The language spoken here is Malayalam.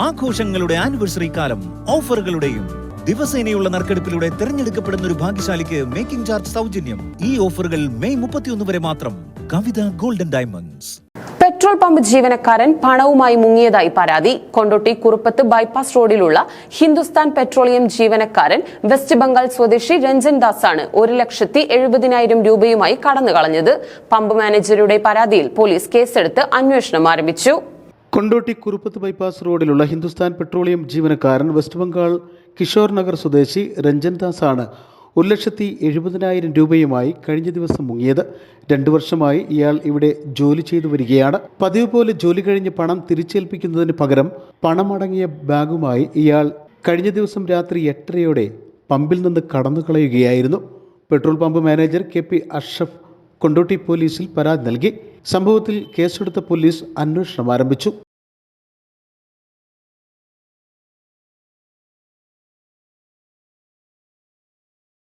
ആഘോഷങ്ങളുടെ ആനിവേഴ്സറി കാലം ഓഫറുകളുടെയും ദിവസേനയുള്ള നറുക്കെടുപ്പിലൂടെ തിരഞ്ഞെടുക്കപ്പെടുന്ന ഒരു ഭാഗ്യശാലിക്ക് മേക്കിംഗ് ചാർജ് സൗജന്യം. ഈ ഓഫറുകൾ മെയ് മുപ്പത്തിയൊന്ന് വരെ മാത്രം. Kavitha golden diamonds petrol pump ജീവനക്കാരൻ പണവുമായി മുങ്ങിയതായി പരാതി. കൊണ്ടോട്ടി കുറുപ്പത്ത് ബൈപ്പാസ് റോഡിലുള്ള ഹിന്ദുസ്ഥാൻ പെട്രോളിയം ജീവനക്കാരൻ വെസ്റ്റ് ബംഗാൾ സ്വദേശി രഞ്ജൻ ദാസാണ് ഒരു ലക്ഷത്തി എഴുപതിനായിരം രൂപയുമായി കടന്നു കളഞ്ഞത് പമ്പ് മാനേജറുടെ പരാതിയിൽ പോലീസ് കേസെടുത്ത് അന്വേഷണം ആരംഭിച്ചു. കൊണ്ടോട്ടി കുറുപ്പത്ത് ബൈപ്പാസ് റോഡിലുള്ള ഹിന്ദുസ്ഥാൻ പെട്രോളിയം ജീവനക്കാരൻ വെസ്റ്റ് ബംഗാൾ കിഷോർ നഗർ സ്വദേശി രഞ്ജൻ ദാസ് ആണ് ഒരു ലക്ഷത്തി എഴുപതിനായിരം രൂപയുമായി കഴിഞ്ഞ ദിവസം മുങ്ങിയത്. രണ്ടു വർഷമായി ഇയാൾ ഇവിടെ ജോലി ചെയ്തു വരികയാണ്. പതിവ് പോലെ ജോലി കഴിഞ്ഞ് പണം തിരിച്ചേൽപ്പിക്കുന്നതിന് പകരം പണമടങ്ങിയ ബാഗുമായി ഇയാൾ കഴിഞ്ഞ ദിവസം രാത്രി എട്ടരയോടെ പമ്പിൽ നിന്ന് കടന്നു കളയുകയായിരുന്നു petrol pump manager K P Ashraf Kondotty പോലീസിൽ പരാതി നൽകി. സംഭവത്തിൽ കേസെടുത്ത പോലീസ് അന്വേഷണം ആരംഭിച്ചു